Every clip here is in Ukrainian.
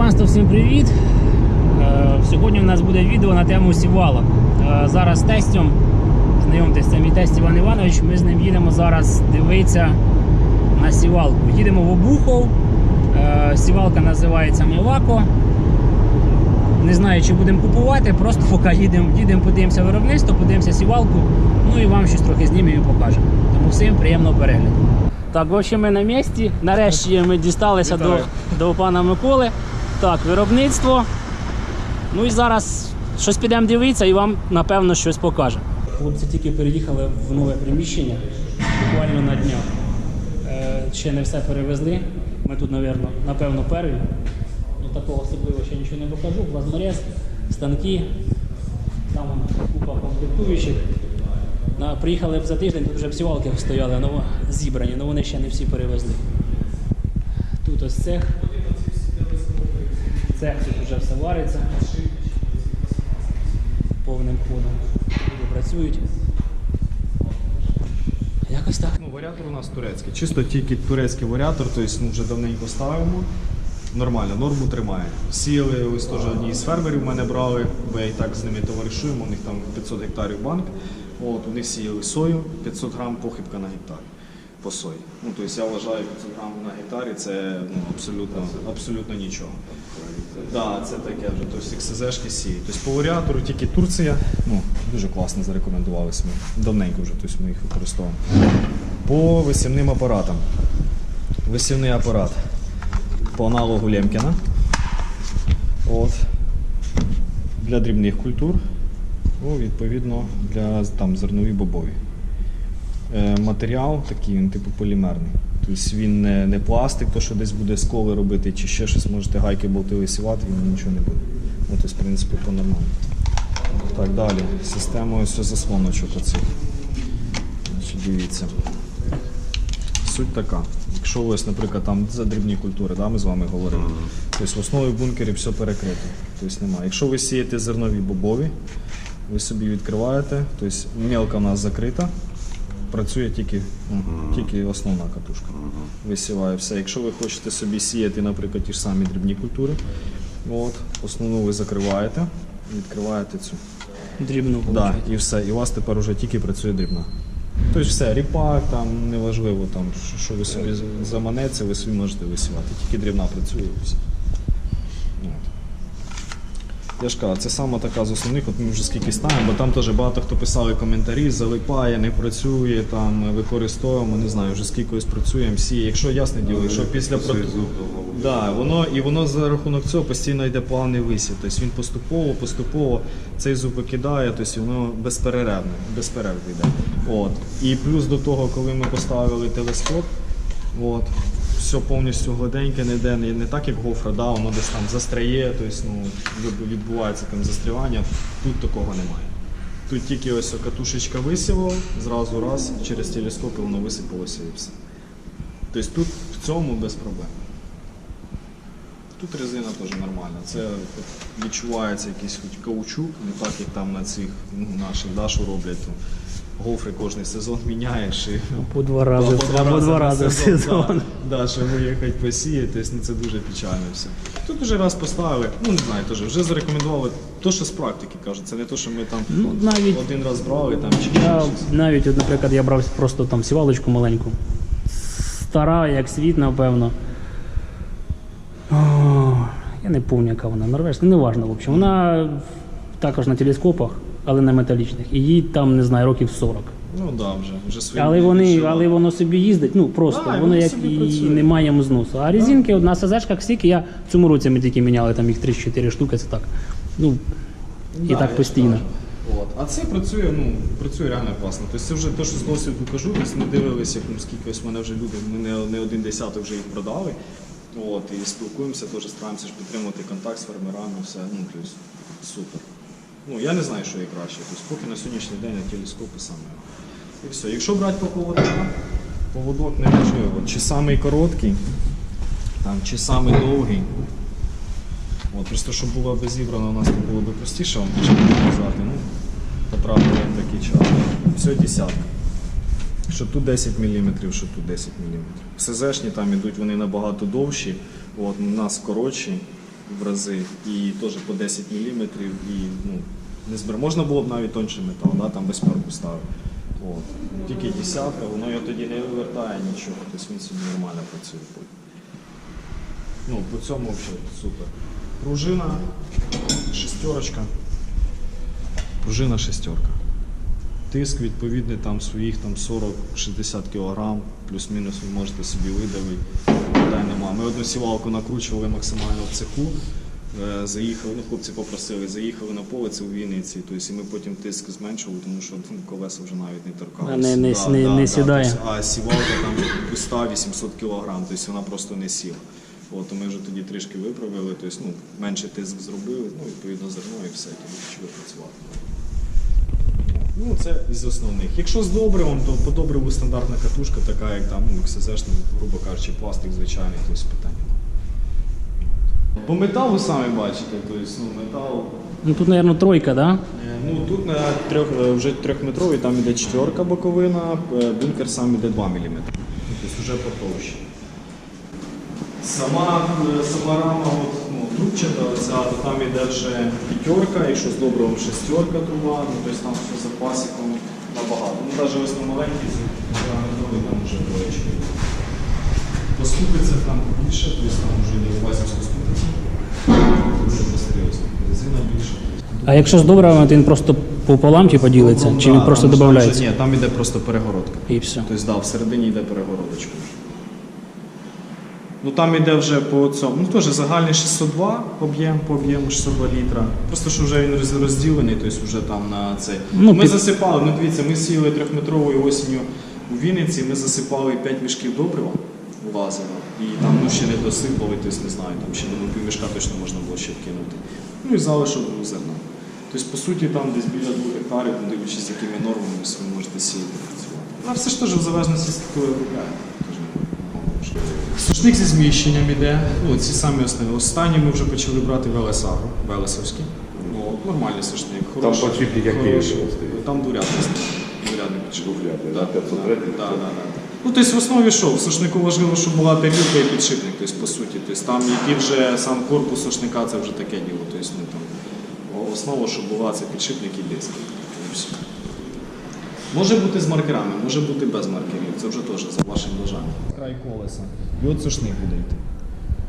панство, всім привіт! Е, Сьогодні у нас буде відео на тему сівалок. Е, Зараз з тестем, знайомтесь, це мій тесть Іван Іванович. Ми з ним їдемо зараз дивитися на сівалку. Їдемо в Обухов. Е, Сівалка називається Мивако. Не знаю, чи будемо купувати, просто поки їдемо, їдемо, подивимося виробництво, подивимося сівалку, ну і вам щось трохи знімемо і покажемо. Тому всім приємного перегляду. Так, в общем, ми на місці. Нарешті ми дісталися до, до пана Миколи. Так, виробництво. Ну і зараз щось підемо дивитися і вам напевно щось покаже. Хлопці тільки переїхали в нове приміщення буквально на днях. Е, ще не все перевезли. Ми тут, напевно, напевно перві. Ну, такого особливо ще нічого не покажу. Плазморез, станки, там купа комплектуючих. Приїхали б за тиждень, тут вже б сівалки стояли, але зібрані, але вони ще не всі перевезли. Тут ось цех. Цех тут вже все вариться. Повним ходом. Люди працюють. Якось так. Ну, варіатор у нас турецький. Чисто тільки турецький варіатор, тобто ну, вже давненько ставимо. Нормально, норму тримає. Сіяли ось теж одні з фермерів мене брали, бо я і так з ними товаришуємо, у них там 500 гектарів банк. От, вони сіяли сою, 500 грам похибка на гектар по сої. Ну, тобто я вважаю 500 грам на гектарі це ну, абсолютно, абсолютно нічого. Да, це таке вже, тобто XSZ-шки сіють. Тобто по варіатору тільки Турція, ну, дуже класно зарекомендувалися ми. Давненько вже тобто ми їх використовуємо. По висівним апаратам. Висівний апарат по аналогу Лемкіна. От. Для дрібних культур. Ну, відповідно, для там, зернові бобові. Е, матеріал такий, він типу полімерний. Тобто він не, не пластик, то що десь буде сколи робити, чи ще щось можете гайки болти висівати, він нічого не буде. Ну, тобто, в принципі, по нормально. Так, далі. Система ось заслоночок оцих. Значить, дивіться. Суть така. Якщо ось, наприклад, там за дрібні культури, да, ми з вами говорили, тобто в основі бункері все перекрито. Тобто немає. Якщо ви сієте зернові бобові, ви собі відкриваєте, тобто мелка у нас закрита, працює тільки, тільки основна катушка. Висіває все. Якщо ви хочете собі сіяти, наприклад, ті ж самі дрібні культури, от, основну ви закриваєте, відкриваєте цю. Дрібну Да, і все. І у вас тепер уже тільки працює дрібна. Тобто все, ріпак, там неважливо, там, що- що ви собі заманеться, ви собі можете висівати. Тільки дрібна працює і все. Я ж кажу, це саме така з основних, от ми вже скільки ставимо, бо там теж багато хто писали коментарі, залипає, не працює, там використовуємо, не знаю, вже скільки ось працюємо, всі. Якщо ясне діло, якщо після проду- Да, воно, і воно за рахунок цього постійно йде плавний висів. Тобто він поступово, поступово цей зуб викидає, тобто воно безперервно, безперервно йде. От. І плюс до того, коли ми поставили телескоп, от, все повністю гладеньке, не йде, не, так, як гофра, да, воно десь там застряє, тобто, ну, відбувається там застрявання. Тут такого немає. Тут тільки ось катушечка висівала, зразу раз, через телескоп воно висипалося і все. Тобто тут в цьому без проблем. Тут резина теж нормальна. Це відчувається якийсь хоч каучук, не так як там на цих ну, наших дашу роблять. Гофри кожен сезон міняєш і По два рази, або два на рази в сезон. Да, да, щоб виїхати посіяти, ну, це дуже печально все. Тут вже раз поставили, ну не знаю, теж вже зарекомендували. То, що з практики кажуть, це не то, що ми там Ну, навіть- один раз брали там чи Я щось. навіть, наприклад, я брав просто там сівалочку маленьку. Стара, як світ, напевно. О, я не пам'ятаю, яка вона норвежська, не важно, в общем. Вона також на телескопах, але на металічних. І їй там, не знаю, років 40. Ну да, вже, вже свої Але вони, але воно собі їздить, ну просто і воно воно як собі і працює. не має зносу. А резинки от на СЗшках стільки, я в цьому році ми тільки міняли там їх 3-4 штуки, це так. Ну, і Да, так постійно. От. А це працює, ну, працює реально класно. Тобто це вже те, що з досвіду кажу, тобто ми дивилися, як, ну, скільки ось мене вже люди, ми не, не один десяток вже їх продали. От, і спілкуємося, теж стараємося ж підтримувати контакт з фермерами, все, ну, тобто, супер. Ну, я не знаю, що є краще. Тобто, поки на сьогоднішній день на телескопи саме. І все. Якщо брати по поводкам, поводок не важливо. Чи самий короткий, там, чи самий довгий. От, просто щоб було б зібрано, у нас то було б простіше вам показати. Ну, потрапили в такий час. Все десятка. Що тут 10 мм, що тут 10 мм. СЗшні там ідуть, вони набагато довші, от, у нас коротші. в рази, і теж по 10 мм, і ну, не збер... можна було б навіть тонший метал, да, там восьмерку ставив. От. Тільки десятка, воно його тоді не вивертає нічого, тобто він собі нормально працює. Ну, по цьому взагалі супер. Пружина, шестерочка. Пружина шестерка. Тиск відповідний там своїх там 40-60 кг, плюс-мінус ви можете собі видавити. Питань нема. Ми одну сівалку накручували максимально в цеху. Е, Заїхали, ну хлопці попросили, заїхали на поле, це у Вінниці. Тобто, і ми потім тиск зменшували, тому що ну, колеса вже навіть не торкалися. А не- не- не- не сідає. тобто, а сівалка там пуста 800 кг, тобто вона просто не сіла. От, ми вже тоді трішки виправили, тобто, ну, менше тиск зробили, ну, відповідно зерно і все, тоді почали працювати. Ну, це із основних. Якщо з добривом, то по добриву стандартна катушка, така як там, ну, XSS, ну, грубо кажучи, пластик звичайний, тобто питання. По металу самі бачите, тобто, ну, метал. Ну тут, мабуть, тройка, да? Е, Ну, тут на трьох, е, вже трьохметровий, там іде четверка боковина, е, бункер сам іде 2 мм. Тобто вже потовще. Сама, сама рама от, ну, трубчата, оця, то там іде вже п'ятерка, якщо з доброго шестерка труба, ну, тобто там все з запасиком набагато. Ну, навіть ось на маленький метровий там вже троєчки. По ступиці там більше, тобто там вже йде 80 ступиць. Дуже. Резина. А якщо з доброго, то він просто пополам типу, ділиться, чи він просто там додається? Ні, там іде просто перегородка. І все. Тобто, да, всередині йде перегородочка. Ну там іде вже по цьому. Ну теж загальний 602 об'єм по об'єму 602 літра. Просто що вже він розділений, тобто вже там на цей. Ну, ми під- засипали, ну дивіться, ми сіяли трьохметровою осінню у Вінниці, ми засипали 5 мішків добрива лазера. І там ну, ще не досипали, тобто не знаю, там ще ну, півмішка точно можна було ще вкинути. Ну і залишок був зерна. Тобто, по суті, там десь біля 2 гектарів, ну, дивлячись, з якими нормами ви можете сіяти працювати. Ну, все ж теж в залежності, з якою виробляє. Сушник зі зміщенням іде. Ну, ці самі основні. Останні ми вже почали брати Велесагро, Велесовський. Ну, нормальний сушник. Хороший, подшипник який хороший. у вас? Там дурядний Дурядний Да, да, 503? Да, да, да. Ну, тобто в основі що? В сушнику важливо, щоб була тарілка і підшипник, тобто, по суті. Тобто, там який вже сам корпус сушника, це вже таке діло. Тобто, ну, там, основа, щоб була це підшипник і диск. Може бути з маркерами, може бути без маркерів. Це вже теж за вашим бажанням. Край колеса. І от сушник буде йти.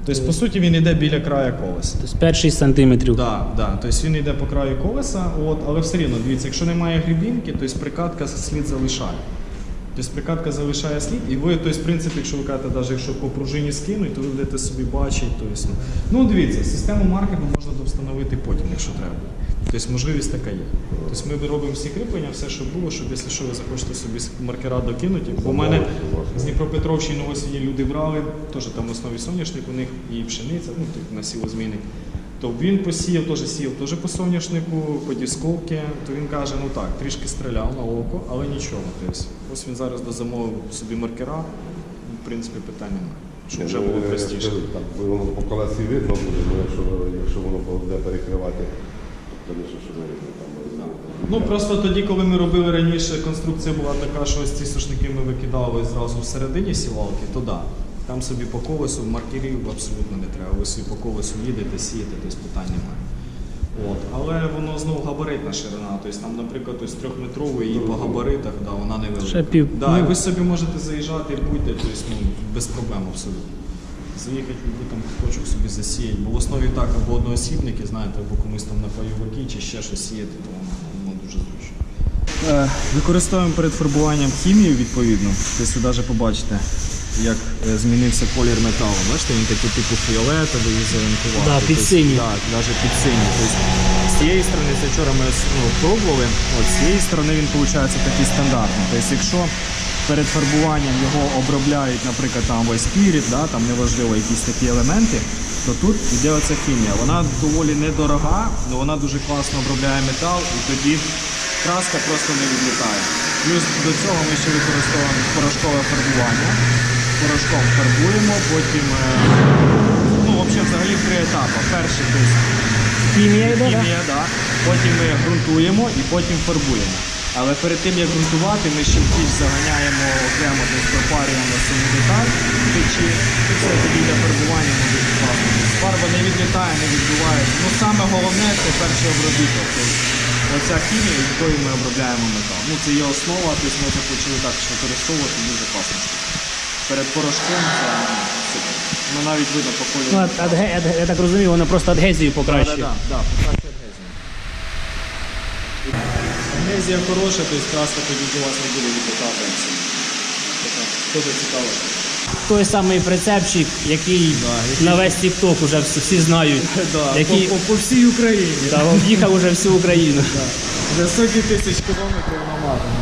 Тобто, по суті, він йде біля краю колеса. Тобто 5-6 сантиметрів. Так, да, тобто він йде по краю колеса, от, але все рівно, дивіться, якщо немає грібінки, то прикатка слід залишає. Тобто прикатка залишає слід, і ви, тобто, в принципі, якщо ви кажете, навіть якщо по пружині скинуть, то ви будете собі бачити. Тобто, ну, ну, дивіться, систему маркету можна встановити потім, якщо треба. Тобто можливість така є. Тобто ми робимо всі кріплення, все, що було, щоб якщо що ви захочете собі маркера докинути. Бо в мене з Дніпропетровщини новосвіні люди брали, теж там в основі соняшник у них і пшениця, ну, на сілозміни. То він посіяв, теж сіяв теж по соняшнику, по дісковці, то він каже, ну так, трішки стріляв на око, але нічого. Тобто, ось він зараз дозамовив собі маркера, в принципі, питань немає. Щоб вже було простіше. Так, воно по колесі видно буде, ну, якщо, якщо воно буде перекривати, Ну просто тоді, коли ми робили раніше, конструкція була така, що ось ці сушники ми викидали зразу всередині сівалки, то да. Там собі по колесу маркерів абсолютно не треба. Ви собі по колесу їдете, сієте, тобто питань немає. От. Але воно знову габаритна ширина. Тобто там, наприклад, ось трьохметровий і по габаритах, да, вона невелика. Ще пів- Да, і ну. ви собі можете заїжджати, будьте, тобто, ну, без проблем абсолютно. Заїхати, любий там куточок собі засіяти. Бо в основі так, або одноосібники, знаєте, або комусь там на пайовики чи ще щось сіяти, то воно, воно дуже зручно. Е, Використовуємо перед фарбуванням хімію відповідно. Тобто ви навіть побачите, як е, змінився колір металу. Бачите, він такий типу фіолетовий, зеленкуватий. Да, під Тобто, синій. Так, навіть під синій. Тобто, з цієї сторони, це вчора ми ну, пробували, от з цієї сторони він виходить такий стандартний. Тобто, якщо перед фарбуванням його обробляють, наприклад, там весь спіріт, да, там неважливо якісь такі елементи, то тут йде оця хімія. Вона доволі недорога, але вона дуже класно обробляє метал і тоді краска просто не відлітає. Плюс до цього ми ще використовуємо порошкове фарбування. Порошком фарбуємо, потім е, ну, взагалі, взагалі три етапи. Перший Хімія хімія, да. потім ми ґрунтуємо і потім фарбуємо. Але перед тим як ґрунтувати, ми ще в піч заганяємо окремо, тобто пропарюємо саму деталь в печі, і все тоді для фарбування ми дуже фарба не відлітає, не відбувається. Ну саме головне це перший обробіток. Тобто, оця хімія, якою ми обробляємо метал. Ну це є основа, тобто ми це почали також використовувати дуже класно. Перед порошком це. Ну навіть видно по кольору. Ну, адге- адге- я так розумію, воно просто адгезію покращує. Так, так, покращує адгезію. Адгезія хороша, тобто краска тоді у вас не буде відлітати. Дуже цікаво. Той самий прицепчик, який на весь TikTok уже всі, всі знають. Да, який по, по, по всій Україні. Да, об'їхав уже всю Україну. Вже сотні тисяч кілометрів намазано.